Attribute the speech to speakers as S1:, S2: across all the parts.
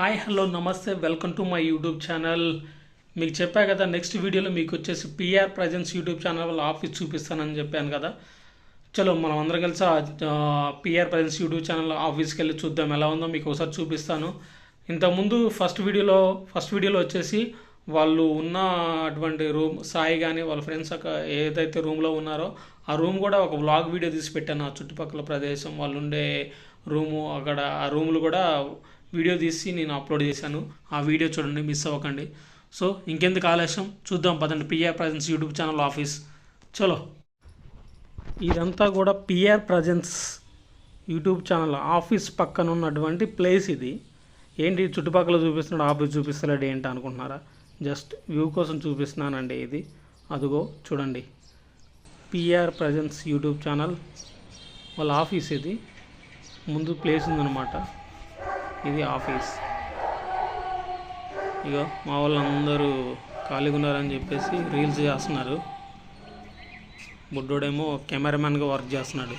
S1: Hi hello నమస్తే welcome to my YouTube channel. మీకు చెప్పా కదా నెక్స్ట్ వీడియోలో మీకు వచ్చేసి పిఆర్ ప్రజెన్స్ యూట్యూబ్ ఛానల్ వాళ్ళ ఆఫీస్ చూపిస్తానని చెప్పాను కదా. చలో మనం అందరం కలిసి పిఆర్ ప్రజెన్స్ యూట్యూబ్ ఛానల్ ఆఫీస్కి వెళ్ళి చూద్దాం ఎలా ఉందో మీకు ఒకసారి చూపిస్తాను. ఇంతకుముందు ఫస్ట్ వీడియోలో ఫస్ట్ వీడియోలో వచ్చేసి వాళ్ళు ఉన్న అటువంటి రూమ్ సాయి కానీ వాళ్ళ ఫ్రెండ్స్ అక్క ఏదైతే రూమ్లో ఉన్నారో ఆ రూమ్ కూడా ఒక వ్లాగ్ వీడియో తీసి పెట్టాను. ఆ చుట్టుపక్కల ప్రదేశం వాళ్ళు ఉండే రూము అక్కడ ఆ రూములు కూడా వీడియో తీసి నేను అప్లోడ్ చేశాను. ఆ వీడియో చూడండి మిస్ అవ్వకండి. సో ఇంకెందుకు ఆలస్యం? చూద్దాం పదండి. PR presence YouTube channel office చలో. ఇదంతా కూడా PR presence YouTube channel office పక్కన ఉన్నటువంటి ప్లేస్ ఇది. ఏంటి? చుట్టుపక్కల చూపిస్తున్నాడు? ఆఫీస్ చూపిస్తలేడు ఏంటి అనుకుంటున్నారా? జస్ట్ వ్యూ కోసం చూపిస్తున్నానండి ఇది. అదిగో చూడండి. పిఆర్ ప్రజెన్స్ యూట్యూబ్ ఛానల్ వాళ్ళ ఆఫీస్ ఇది. ముందు ప్లేస్ ఉందన్నమాట. ఇది ఆఫీస్. ఇక మా వాళ్ళందరూ ఖాళీగా ఉన్నారని చెప్పేసి రీల్స్ చేస్తున్నారు. బుడ్డోడేమో కెమెరామ్యాన్గా వర్క్ చేస్తున్నాడు.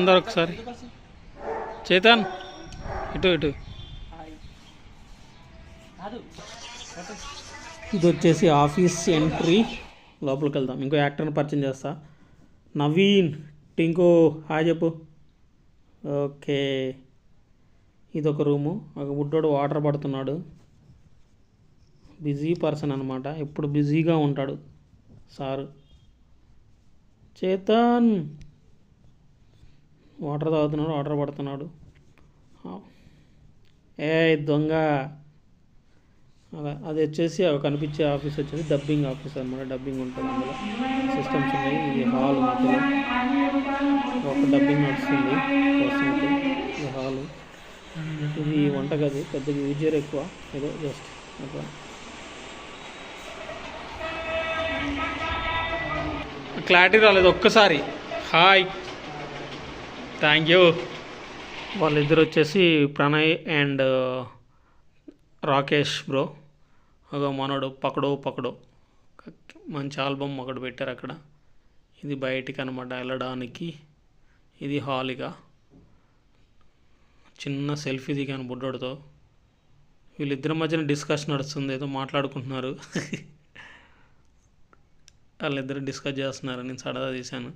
S1: అందరు ఒకసారి. చేతన్ ఇటు ఇటు. ఇది వచ్చేసి ఆఫీస్ ఎంట్రీ. లోపలికి వెళ్దాం. ఇంకో యాక్టర్ని పరిచయం చేస్తా. నవీన్ టింకో హాయ్ చెప్పు. ఓకే. ఇది ఒక రూము. ఒక బుడ్డోడు వాటర్ పడుతున్నాడు. బిజీ పర్సన్ అనమాట ఎప్పుడు బిజీగా ఉంటాడు. సారు. చేతన్. వాటర్ తాగుతున్నాడు వాటర్ పడుతున్నాడు. ఏ దొంగ. అలా అది వచ్చేసి అవి కనిపించే ఆఫీస్ వచ్చేసి డబ్బింగ్ ఆఫీస్ అనమాట డబ్బింగ్ ఉంటుంది అందులో. సిస్టమ్స్ ఉన్నాయి. ఇది హాల్ మధ్యలో. ఇది వంటగది పెద్దగా యూజ్ చేయరు ఎక్కువ. ఏదో జస్ట్ అట్లా. క్లారిటీ రాలేదు ఒక్కసారి. హాయ్ థ్యాంక్ యూ వాళ్ళిద్దరు వచ్చేసి ప్రణయ్ అండ్ రాకేష్ బ్రో ఒక మనోడు పకడో పకడో. మంచి ఆల్బమ్ ఒకటి పెట్టారు అక్కడ. ఇది బయటికి అనమాట వెళ్ళడానికి. ఇది హాల్గా చిన్న సెల్ఫీ దిగాను బుడ్డోడితో. వీళ్ళిద్దరి మధ్యన డిస్కషన్ నడుస్తుంది ఏదో మాట్లాడుకుంటున్నారు. వాళ్ళిద్దరు డిస్కస్ చేస్తున్నారు నేను సరదా తీశాను.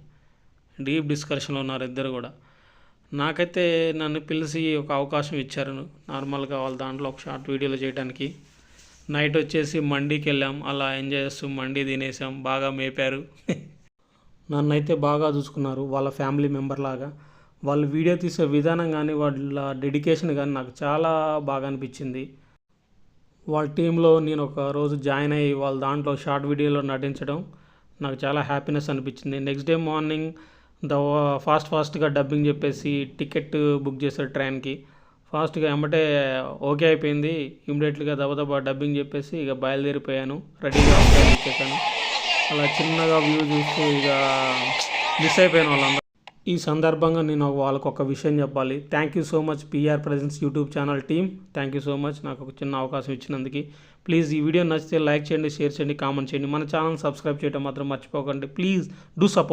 S1: డీప్ డిస్కషన్లో ఉన్నారు ఇద్దరు కూడా. నాకైతే నన్ను పిలిచి ఒక అవకాశం ఇచ్చారు. నార్మల్గా వాళ్ళ దాంట్లో ఒక షార్ట్ వీడియోలు చేయడానికి నైట్ వచ్చేసి మండీకి వెళ్ళాం. అలా ఎంజాయ్ చేస్తూ మండీ తినేసాం. బాగా మేపారు. నన్ను అయితే బాగా చూసుకున్నారు. వాళ్ళ ఫ్యామిలీ మెంబర్ లాగా. వాళ్ళు వీడియో తీసే విధానం కానీ వాళ్ళ డెడికేషన్ కానీ నాకు చాలా బాగా అనిపించింది. వాళ్ళ టీంలో నేను ఒక రోజు జాయిన్ అయ్యి వాళ్ళ దాంట్లో షార్ట్ వీడియోలో నటించడం నాకు చాలా హ్యాపీనెస్ అనిపించింది. Next day morning the fast ఫాస్ట్గా డబ్బింగ్ చెప్పేసి టికెట్ బుక్ చేశారు ట్రైన్కి. ఫాస్ట్గా ఎమ్మటే ఓకే అయిపోయింది. ఇమీడియట్గా దబదబా డబ్బింగ్ చెప్పేసి ఇక బయలుదేరిపోయాను. రెడీగా ఇచ్చేసాను అలా చిన్నగా వ్యూ చూస్తూ ఇక మిస్ అయిపోయాను వాళ్ళందరూ. ఈ సందర్భంగా నేను వాళ్ళకు ఒక విషయం చెప్పాలి. Thank you so much PR presence YouTube channel team thank you so much నాకు ఒక చిన్న అవకాశం ఇచ్చినందుకు. ప్లీజ్ ఈ వీడియో నచ్చితే లైక్ చేయండి షేర్ చేయండి కామెంట్ చేయండి. మన ఛానల్ సబ్స్క్రైబ్ చేయడం మాత్రం మర్చిపోకండి. Please do support